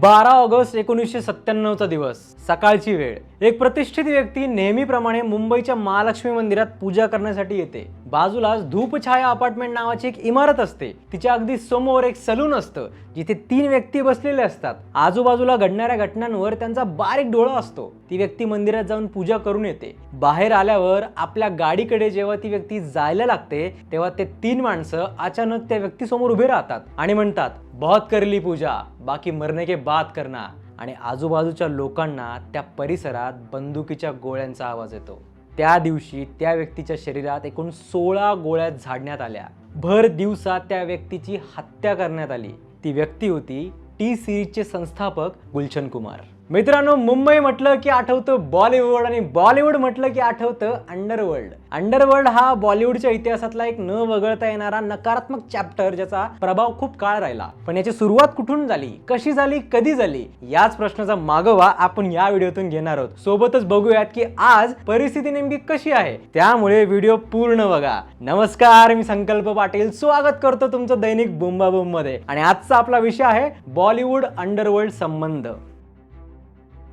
बारा ऑगस्ट एकोणीसशे सत्त्याण्णवचा दिवस. सकाळची वेळ. एक प्रतिष्ठित व्यक्ती नेहमीप्रमाणे मुंबईच्या महालक्ष्मी मंदिरात पूजा करण्यासाठी येते. बाजूलाच धूपछाया अपार्टमेंट नावाची एक इमारत असते. तिच्या अगदी समोर एक सलून असतं जिथे तीन व्यक्ती बसलेले असतात. आजूबाजूला घडणाऱ्या घटनांवर त्यांचा बारीक डोळा असतो. ती व्यक्ती मंदिरात जाऊन पूजा करून येते. बाहेर आल्यावर आपल्या गाडीकडे जेव्हा ती व्यक्ती जायला लागते तेव्हा ते तीन माणसं अचानक त्या व्यक्तीसमोर उभे राहतात आणि म्हणतात बहुत करली पूजा बाकी मरणे के बाद करना. आणि आजूबाजूच्या लोकांना त्या परिसरात बंदुकीच्या गोळ्यांचा आवाज येतो. त्या दिवशी त्या व्यक्तीच्या शरीरात एकूण सोळा गोळ्या झाडण्यात आल्या. भर दिवसात त्या व्यक्तीची हत्या करण्यात आली. ती व्यक्ती होती टी सिरीजचे संस्थापक गुलशन कुमार. मित्रांनो मुंबई म्हटलं की आठवतं बॉलिवूड आणि बॉलिवूड म्हटलं की आठवतं अंडरवर्ल्ड. अंडरवर्ल्ड हा बॉलिवूडच्या इतिहासातला एक न वगळता येणारा नकारात्मक चॅप्टर ज्याचा प्रभाव खूप काळ राहिला. पण याची सुरुवात कुठून झाली? कशी झाली? कधी झाली? याच प्रश्नाचा मागोवा आपण या व्हिडिओतून घेणार आहोत. सोबतच बघूयात की आज परिस्थिती नेमकी कशी आहे? त्यामुळे व्हिडिओ पूर्ण बघा. नमस्कार मी संकल्प पाटील. स्वागत करतो तुमचं दैनिक बुंबाबुममध्ये आणि आजचा आपला विषय आहे बॉलिवूड अंडरवर्ल्ड संबंध.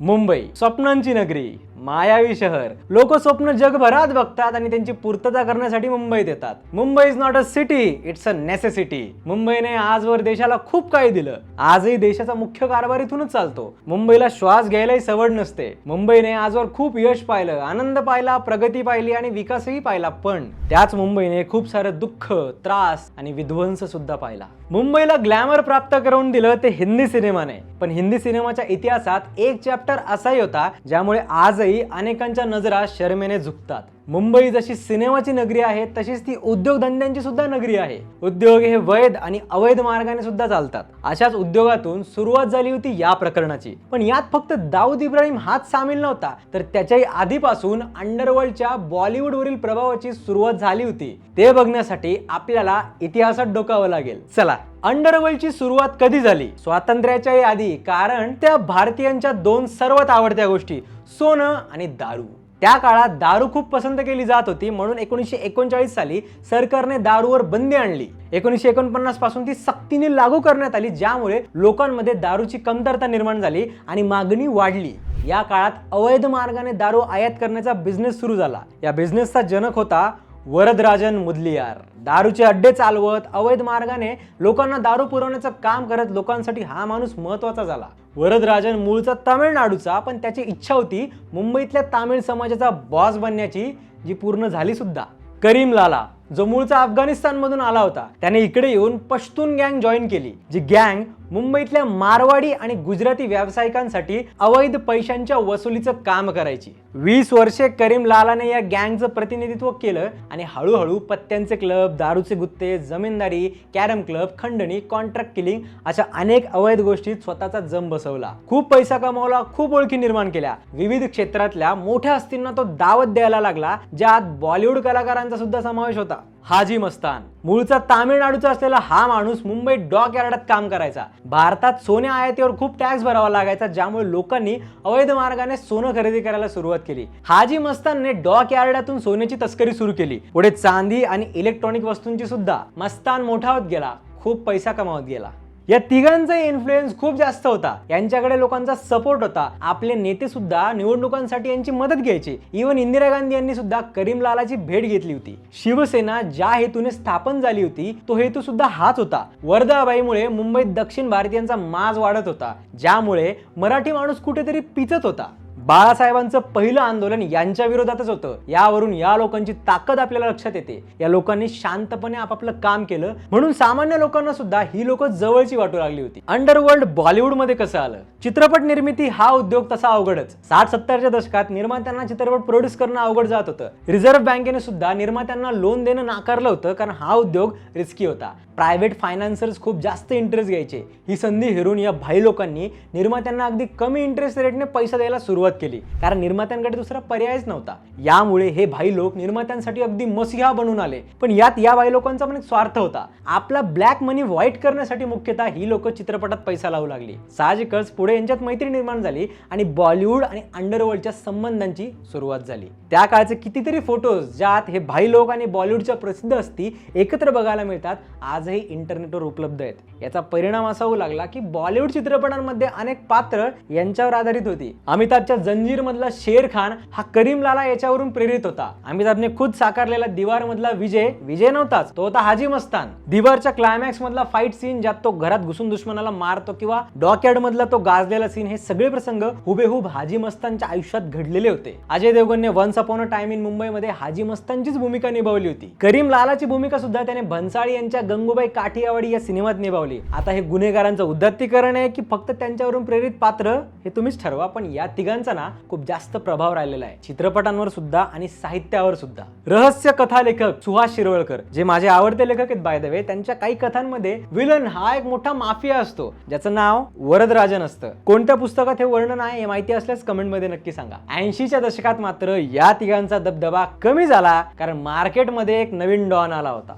मुंबई स्वप्नांची नगरी. मायावी शहर. लोक स्वप्न जगभरात बघतात आणि त्यांची पूर्तता करण्यासाठी मुंबईत येतात. Mumbai is not a city it's a necessity मुंबईने आजवर देशाला खूप काही दिलं. आजही देशाचा मुख्य कारभार इथूनच चालतो. मुंबईला श्वास घ्यायलाही सवड नसते. मुंबईने आजवर खूप यश पाहिलं आनंद पाहिला प्रगती पाहिली आणि विकासही पाहिला पण त्याच मुंबईने खूप सारं दुःख त्रास आणि विध्वंस सुद्धा पाहिला. मुंबईला ग्लॅमर प्राप्त करून दिलं ते हिंदी सिनेमाने. पण हिंदी सिनेमाच्या इतिहासात एक चॅप्टर असाही होता ज्यामुळे आजही अनेकांच्या नजरा शर्मेने झुकतात. मुंबई जशी सिनेमाची नगरी आहे तशीच ती उद्योगधंद्यांची सुद्धा नगरी आहे. उद्योग हे वैध आणि अवैध मार्गाने सुद्धा चालतात. अशाच उद्योगातून सुरुवात झाली होती या प्रकरणाची. पण यात फक्त दाऊद इब्राहिम हाच सामील नव्हता तर त्याच्याही आधीपासून अंडरवर्ल्डच्या बॉलिवूडवरील प्रभावाची सुरुवात झाली होती. ते बघण्यासाठी आपल्याला इतिहासात डोकावं लागेल. चला अंडरवर्ल्डची सुरुवात कधी झाली? स्वातंत्र्याच्याही आधी कारण त्या भारतीयांच्या दोन सर्वात आवडत्या गोष्टी सोनं आणि दारू. त्या काळात दारू खूप पसंत केली जात होती म्हणून एकोणीसशे एकोणचाळीस साली सरकारने दारूवर बंदी आणली. एकोणीसशे एकोणपन्नासपासून ती सक्तीने लागू करण्यात आली ज्यामुळे लोकांमध्ये दारूची कमतरता निर्माण झाली आणि मागणी वाढली. या काळात अवैध मार्गाने दारू आयात करण्याचा बिझनेस सुरू झाला. या बिझनेसचा जनक होता वरदराजन मुदलियार. दारूचे अड्डे चालवत अवैध मार्गाने लोकांना दारू पुरवण्याचं काम करत लोकांसाठी हा माणूस महत्त्वाचा झाला. वरदराजन मूळचा तामिळनाडूचा पण त्याची इच्छा होती मुंबईतल्या तामिळ समाजाचा बॉस बनण्याची जी पूर्ण झाली सुद्धा. करीम लाला जो मूळचा अफगाणिस्तानमधून आला होता त्याने इकडे येऊन पश्तून गँग जॉईन केली जी गँग मुंबईतल्या मारवाडी आणि गुजराती व्यावसायिकांसाठी अवैध पैशांच्या वसुलीचं काम करायची. वीस वर्षे करीम लालाने या गँगचं प्रतिनिधित्व केलं आणि हळूहळू पत्त्यांचे क्लब दारूचे गुत्ते जमीनदारी कॅरम क्लब खंडणी कॉन्ट्रॅक्ट किलिंग अशा अनेक अवैध गोष्टीत स्वतःचा जम बसवला. खूप पैसा कमावला खूप ओळखी निर्माण केल्या. विविध क्षेत्रातल्या मोठ्या हस्तींना तो दावत द्यायला लागला ज्यात बॉलिवूड कलाकारांचा सुद्धा समावेश होता. हाजी मस्तान मूळचा तामिळनाडूचा असलेला हा माणूस मुंबईत डॉक यार्डात काम करायचा. भारतात सोन्या आयातीवर खूप टॅक्स भरावा लागायचा ज्यामुळे लोकांनी अवैध मार्गाने सोनं खरेदी करायला सुरुवात केली. हाजी मस्तानने डॉक यार्डातून सोन्याची तस्करी सुरू केली. पुढे चांदी आणि इलेक्ट्रॉनिक वस्तूंची सुद्धा. मस्तान मोठा होत गेला. खूप पैसा कमावत गेला. या तिघांचा इन्फ्लुएन्स खूप जास्त होता. यांच्याकडे लोकांचा सपोर्ट होता. आपले नेते सुद्धा निवडणुकांसाठी यांची मदत घ्यायचे. इवन इंदिरा गांधी यांनी सुद्धा करीम लालाची भेट घेतली होती. शिवसेना ज्या हेतूने स्थापन झाली होती तो हेतू सुद्धा हाच होता. वर्धाबाईमुळे मुंबईत दक्षिण भारतीयांचा माज वाढत होता. ज्यामुळे मराठी माणूस कुठेतरी पिचत होता. बाळासाहेबांचं पहिलं आंदोलन यांच्या विरोधातच होतं. यावरून या लोकांची ताकद आपल्याला लक्षात येते. या लोकांनी शांतपणे आपापलं काम केलं. म्हणून सामान्य लोकांना सुद्धा ही लोक जवळची वाटू लागली होती. अंडरवर्ल्ड बॉलिवूडमध्ये कसं आलं? चित्रपट निर्मिती हा उद्योग तसा अवघडच. साठ सत्तरच्या दशकात निर्मात्यांना चित्रपट प्रोड्यूस करणं अवघड जात होतं. रिझर्व्ह बँकेने सुद्धा निर्मात्यांना लोन देणं नाकारलं होतं कारण हा उद्योग रिस्की होता. प्रायव्हेट फायनान्सर्स खूप जास्त इंटरेस्ट घ्यायचे. ही संधी हेरून या भाई लोकांनी निर्मात्यांना अगदी कमी इंटरेस्ट रेटने पैसा द्यायला सुरुवात केली. कारण निर्मात्यांकडे दुसरा पर्यायच नव्हता. यामुळे हे भाई लोक निर्मात्यांसाठी अगदी मसिहा बनून आले. पण यात या भाई लोकांचा पण एक स्वार्थ होता. आपला ब्लॅक मनी व्हाईट करण्यासाठी मुख्यतः ही लोक चित्रपटात पैसा लावू लागली. साहजिकच पुढे यांच्यात मैत्री निर्माण झाली आणि बॉलिवूड आणि अंडरवर्ल्डच्या संबंधांची सुरुवात झाली. त्या काळचे कितीतरी फोटोज ज्यात हे भाई लोक आणि बॉलिवूडच्या प्रसिद्ध असती एकत्र बघायला मिळतात आज आजही इंटरनेटवर उपलब्ध आहेत. याचा परिणाम असा होऊ लागला की बॉलिवूड चित्रपटांमध्ये अनेक पात्र यांच्यावर आधारित होती. अमिताभच्या जंजीर मधला शेर खान हा करीम लाला याच्यावरून प्रेरित होता. अमिताभने खुद साकारलेला दिवार मधला विजय विजय नव्हताच तो होता हाजी मस्तान. दिवारच्या क्लायमॅक्स मधला फाईट सीन ज्यात तो घरात घुसून दुश्मनाला मारतो किंवा डॉकयार्ड मधला तो गाजलेला सीन हे सगळे प्रसंग हुबेहूब हाजी मस्तानच्या आयुष्यात घडलेले होते. Ajay देवगणने once upon a time in मुंबईमध्ये हाजी मस्तानचीच भूमिका निभावली होती. करीम लालाची भूमिका सुद्धा त्याने भन्साळी यांच्या गंगूबाई काठियावाडी या सिनेमात निभावली. आता हे गुन्हेगारांचं उद्धत्तीकरण आहे की फक्त त्यांच्यावरून प्रेरित पात्र हे तुम्हीच ठरवा पण या तिघांचा ना खूप जास्त प्रभाव राहिलेला आहे. चित्रपटांवर सुद्धा आणि साहित्यावर सुद्धा. रहस्य कथा लेखक सुहास शिरवळकर जे माझे आवडते लेखक आहेत बाय द वे त्यांच्या काही कथांमध्ये विलन हा एक मोठा माफिया असतो. ज्याचं नाव वरदराजन असतं. कोणत्या पुस्तकात हे वर्णन आहे हे माहिती असल्यास कमेंटमध्ये नक्की सांगा. ऐंशीच्या दशकात मात्र या तिघांचा दबदबा कमी झाला कारण मार्केटमध्ये एक नवीन डॉन आला होता.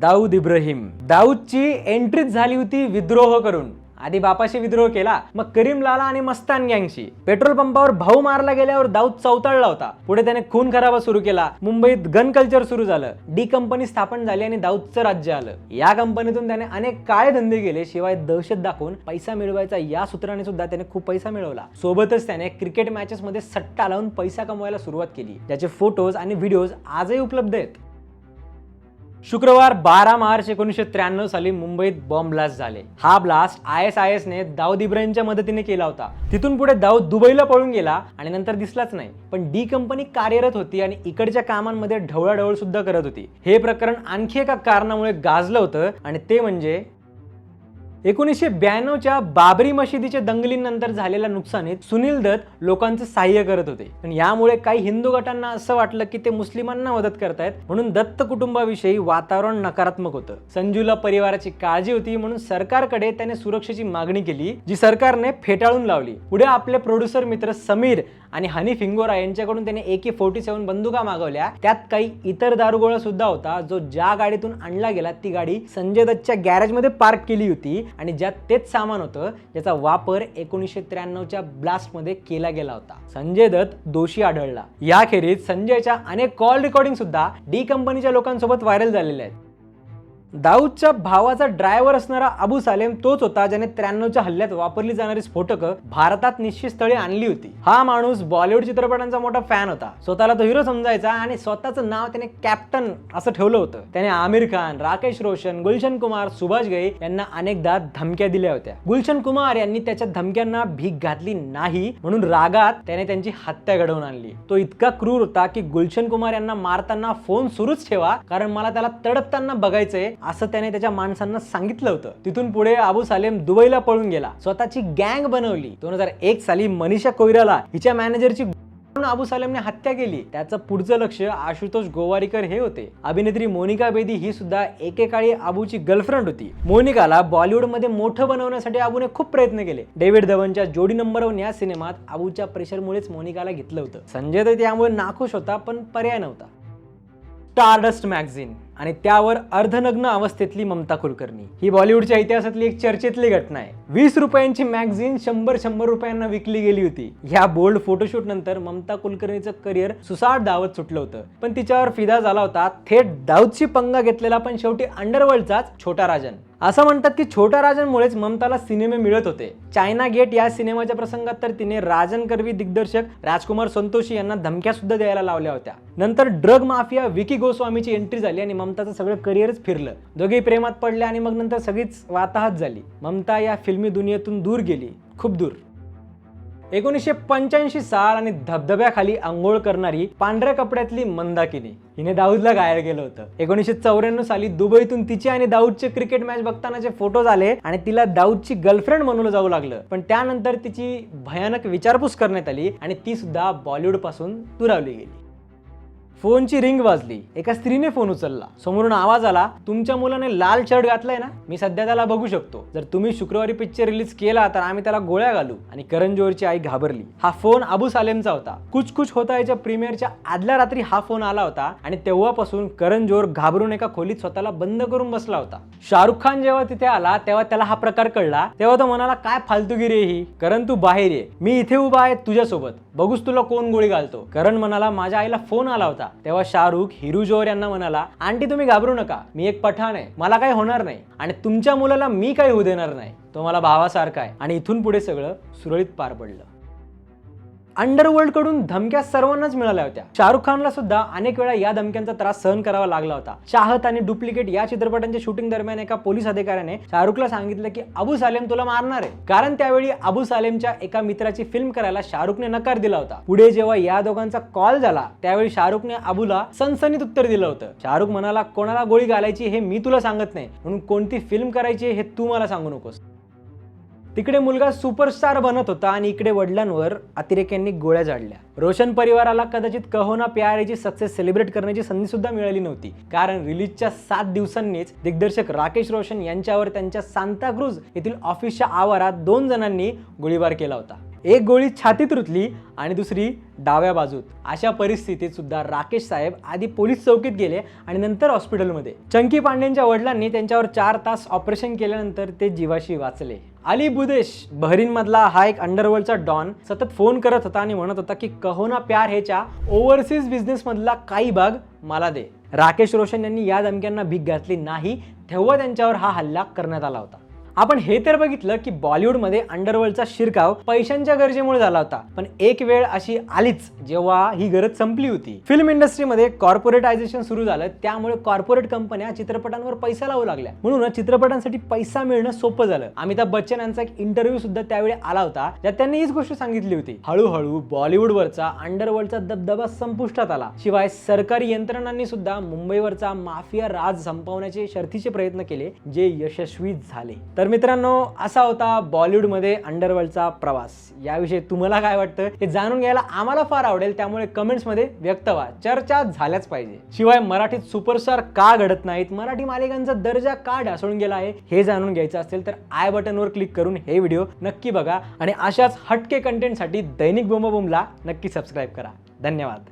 दाऊद इब्राहिम. दाऊदची एंट्रीच झाली होती विद्रोह करून. आधी बापाशी विद्रोह केला मग करीम लाला आणि मस्तान गँगशी पेट्रोल पंपावर भाऊ मारला गेल्यावर दाऊद चौताळला होता. पुढे त्याने खून खराबा सुरू केला. मुंबईत गन कल्चर सुरू झालं. डी कंपनी स्थापन झाली आणि दाऊदचं राज्य आलं. या कंपनीतून त्याने अनेक काळे धंदे केले शिवाय दहशत दाखवून पैसा मिळवायचा या सूत्राने सुद्धा त्याने खूप पैसा मिळवला. सोबतच त्याने क्रिकेट मॅचेस मध्ये सट्टा लावून पैसा कमवायला सुरुवात केली. ज्याचे फोटोज आणि व्हिडिओज आजही उपलब्ध आहेत. शुक्रवार बारा मार्च एकोणीसशे त्र्याण्णव साली मुंबईत बॉम्ब ब्लास्ट झाले. हा blast I S I S ने दाऊद इब्राहिमच्या मदतीने केला होता. तिथून पुढे दाऊद दुबईला पळून गेला आणि नंतर दिसलाच नाही. पण डी कंपनी कार्यरत होती आणि इकडच्या कामांमध्ये ढवळाढवळ सुद्धा करत होती. हे प्रकरण आणखी एका कारणामुळे गाजलं होतं आणि ते म्हणजे एकोणीसशे ब्याण्णवच्या बाबरी मशिदीच्या दंगलीनंतर झालेल्या नुकसानीत सुनील दत्त लोकांचं सहाय्य करत होते. पण यामुळे काही हिंदू गटांना असं वाटलं की ते मुस्लिमांना मदत करतायत म्हणून दत्त कुटुंबाविषयी वातावरण नकारात्मक होतं. संजूला परिवाराची काळजी होती म्हणून सरकारकडे त्याने सुरक्षेची मागणी केली जी सरकारने फेटाळून लावली. पुढे आपले प्रोड्युसर मित्र समीर आणि हनी फिंगोरा यांच्याकडून त्याने ए के फोर्टी सेव्हन बंदुका मागवल्या. त्यात काही इतर दारुगोळा सुद्धा होता. जो ज्या गाडीतून आणला गेला ती गाडी संजय दत्तच्या गॅरेजमध्ये पार्क केली होती. आणि ज्यात तेच सामान होतं ज्याचा वापर एकोणीसशे त्र्याण्णवच्या ब्लास्टमध्ये केला गेला होता. संजय दत्त दोषी आढळला. याखेरीज संजयच्या अनेक कॉल रेकॉर्डिंग सुद्धा डी कंपनीच्या लोकांसोबत व्हायरल झालेल्या आहेत. दाऊदच्या भावाचा ड्रायव्हर असणारा अबू सालेम तोच होता ज्याने त्र्याण्णवच्या हल्ल्यात वापरली जाणारी स्फोटकं भारतात निश्चित स्थळी आणली होती. हा माणूस बॉलिवूड चित्रपटांचा मोठा फॅन होता. स्वतःला तो हिरो समजायचा आणि स्वतःचं नाव त्याने कॅप्टन असं ठेवलं होतं. त्याने आमिर खान राकेश रोशन गुलशन कुमार सुभाष घई यांना अनेकदा धमक्या दिल्या होत्या. गुलशन कुमार यांनी त्याच्या धमक्यांना भीक घातली नाही म्हणून रागात त्याने त्यांची हत्या घडवून आणली. तो इतका क्रूर होता की गुलशन कुमार यांना मारताना फोन सुरूच ठेवा कारण मला त्याला तडपताना बघायचंय असं त्याने त्याच्या माणसांना सांगितलं होतं. तिथून पुढे अबू सालेम दुबईला पळून गेला. स्वतःची गँग बनवली. दोन हजार एक साली मनीषा कोयराला हिच्या मॅनेजरची अबू सालेमने हत्या केली. त्याचं पुढचं लक्ष आशुतोष गोवारीकर हे होते. अभिनेत्री मोनिका बेदी ही सुद्धा एकेकाळी अबूची गर्लफ्रेंड होती. मोनिकाला बॉलिवूडमध्ये मोठं बनवण्यासाठी अबूने खूप प्रयत्न केले. डेव्हिड धवनच्या जोडी नंबर वन या सिनेमात अबूच्या प्रेशरमुळेच मोनिकाला घेतलं होतं. संजय दत्त यामुळे नाखुश होता पण पर्याय नव्हता. स्टारडस्ट मॅगझिन आणि त्यावर अर्धनग्न अवस्थेतली ममता कुलकर्णी. ही बॉलिवूडच्या इतिहासातली एक चर्चेतली घटना आहे. वीस रुपयांची मॅगझिन शंभर शंभर रुपयांना विकली गेली होती. ह्या बोल्ड फोटोशूट नंतर ममता कुलकर्णीचं करिअर सुसाट दावत सुटलं होतं. पण तिच्यावर फिदा झाला होता. थेट दाऊदची पंगा घेतलेला पण शेवटी अंडरवर्ल्डचाच छोटा राजन. असं म्हणतात की छोटा राजनमुळेच ममताला सिनेमे मिळत होते. चायना गेट या सिनेमाच्या प्रसंगात तर तिने राजन करवी दिग्दर्शक राजकुमार संतोषी यांना धमक्या सुद्धा द्यायला लावल्या होत्या. नंतर ड्रग माफिया विकी गोस्वामीची एंट्री झाली आणि ममताचं सगळं करिअरच फिरलं. दोघेही प्रेमात पडले आणि मग नंतर सगळीच वाताहत झाली. ममता या फिल्मी दुनियेतून दूर गेली. खूप दूर. एकोणीसशे पंच्याऐंशी साल आणि धबधब्याखाली आंघोळ करणारी पांढऱ्या कपड्यातली मंदाकिनी. हिने दाऊदला घायल केलं होतं. एकोणीसशे चौऱ्याण्णव साली दुबईतून तिचे आणि दाऊदचे क्रिकेट मॅच बघतानाचे फोटो आले आणि तिला दाऊदची गर्लफ्रेंड म्हणून जाऊ लागलं. पण त्यानंतर तिची भयानक विचारपूस करण्यात आली आणि ती सुद्धा बॉलिवूडपासून दुरावली गेली. फोनची रिंग वाजली. एका स्त्रीने फोन उचलला. समोरून आवाज आला तुमच्या मुलाने लाल शर्ट घातलाय ना? मी सध्या त्याला बघू शकतो. जर तुम्ही शुक्रवारी पिक्चर रिलीज केला तर आम्ही त्याला गोळ्या घालू. आणि करण जोहरची आई घाबरली. हा फोन अबू सालेमचा होता. कुछ कुछ होता याच्या प्रीमियरच्या आदल्या रात्री हा फोन आला होता आणि तेव्हापासून करण जोहर घाबरून एका खोलीत स्वतःला बंद करून बसला होता. शाहरुख खान जेव्हा तिथे आला तेव्हा त्याला हा प्रकार कळला. तेव्हा तो म्हणाला काय फालतूगिरी आहे ही? करण तू बाहेर ये. मी इथे उभा आहे तुझ्यासोबत. बघूस तुला कोण गोळी घालतो. करण म्हणाला माझ्या आईला फोन आला होता. तेव्हा शाहरुख हिरू जोहर यांना म्हणाला आंटी तुम्ही घाबरू नका मी एक पठाण आहे मला काही होणार नाही आणि तुमच्या मुलाला मी काही होऊ देणार नाही. तो मला भावासारखा आहे आणि इथून पुढे सगळं सुरळीत पार पडलं. अंडरवर्ल्डकडून धमक्या सर्वांनाच मिळाल्या होत्या. शाहरुख खानला सुद्धा अनेक वेळा या धमक्यांचा त्रास सहन करावा लागला होता. चाहत आणि डुप्लिकेट या चित्रपटांच्या शूटिंग दरम्यान एका पोलीस अधिकाऱ्याने शाहरुखला सांगितलं की अबू सालेम तुला मारणार आहे. कारण त्यावेळी अबू सालेमच्या एका मित्राची फिल्म करायला शाहरुखने नकार दिला होता. पुढे जेव्हा या दोघांचा कॉल झाला त्यावेळी शाहरुखने अबूला सनसनीत उत्तर दिलं होतं. शाहरुख म्हणाला कोणाला गोळी घालायची हे मी तुला सांगत नाही. म्हणून कोणती फिल्म करायची हे तू मला सांगू नकोस. तिकडे मुलगा सुपरस्टार बनत होता आणि इकडे वडिलांवर अतिरेक्यांनी गोळ्या झाडल्या. रोशन परिवाराला कदाचित कहोना प्यारेची सक्सेस सेलिब्रेट करण्याची संधी सुद्धा मिळाली नव्हती. कारण रिलीजच्या सात दिवसांनीच दिग्दर्शक राकेश रोशन यांच्यावर त्यांच्या सांताक्रूज येथील ऑफिसच्या आवारात दोन जणांनी गोळीबार केला होता. एक गोळी छातीत रुतली आणि दुसरी डाव्या बाजूत. अशा परिस्थितीत सुद्धा राकेश साहेब आधी पोलीस चौकीत गेले आणि नंतर हॉस्पिटलमध्ये. चंकी पांडेंच्या वडिलांनी त्यांच्यावर चार तास ऑपरेशन केल्यानंतर ते जीवाशी वाचले. अली बुदेश बहरीनमधला हा एक अंडरवर्ल्डचा डॉन सतत फोन करत होता आणि म्हणत होता की कहोना प्यार हेच्या ओव्हरसीज बिझनेसमधला काही भाग मला दे. राकेश रोशन यांनी या धमक्यांना भीक घातली नाही तेव्हा त्यांच्यावर हा हल्ला करण्यात आला होता. आपण हे तर बघितलं की बॉलिवूडमध्ये अंडरवर्ल्डचा शिरकाव पैशांच्या गरजेमुळे झाला होता. पण एक वेळ अशी आलीच जेव्हा ही गरज संपली होती. फिल्म इंडस्ट्रीमध्ये कॉर्पोरेटायझेशन सुरू झालं त्यामुळे कॉर्पोरेट कंपन्या चित्रपटांवर पैसा लावू लागल्या. म्हणून चित्रपटांसाठी पैसा मिळणं सोपं झालं. अमिताभ बच्चन यांचा एक इंटरव्ह्यू सुद्धा त्यावेळी आला होता ज्यात त्यांनी हीच गोष्ट सांगितली होती. हळूहळू बॉलिवूडवरचा अंडरवर्ल्डचा दबदबा संपुष्टात आला. शिवाय सरकारी यंत्रणांनी सुद्धा मुंबईवरचा माफिया राज संपवण्याचे शर्थीचे प्रयत्न केले जे यशस्वी झाले. तर मित्रांनो असा होता बॉलिवूडमध्ये अंडरवर्ल्डचा प्रवास. याविषयी तुम्हाला काय वाटतं हे जाणून घ्यायला आम्हाला फार आवडेल त्यामुळे कमेंट्समध्ये व्यक्त व्हा. चर्चा झाल्याच पाहिजे. शिवाय मराठीत सुपरस्टार का घडत नाहीत? मराठी मालिकांचा दर्जा का ढासळून गेला आहे? हे जाणून घ्यायचं असेल तर आय बटनवर क्लिक करून हे व्हिडिओ नक्की बघा. आणि अशाच हटके कंटेंटसाठी दैनिक बोंबाबोमला नक्की सबस्क्राईब करा. धन्यवाद.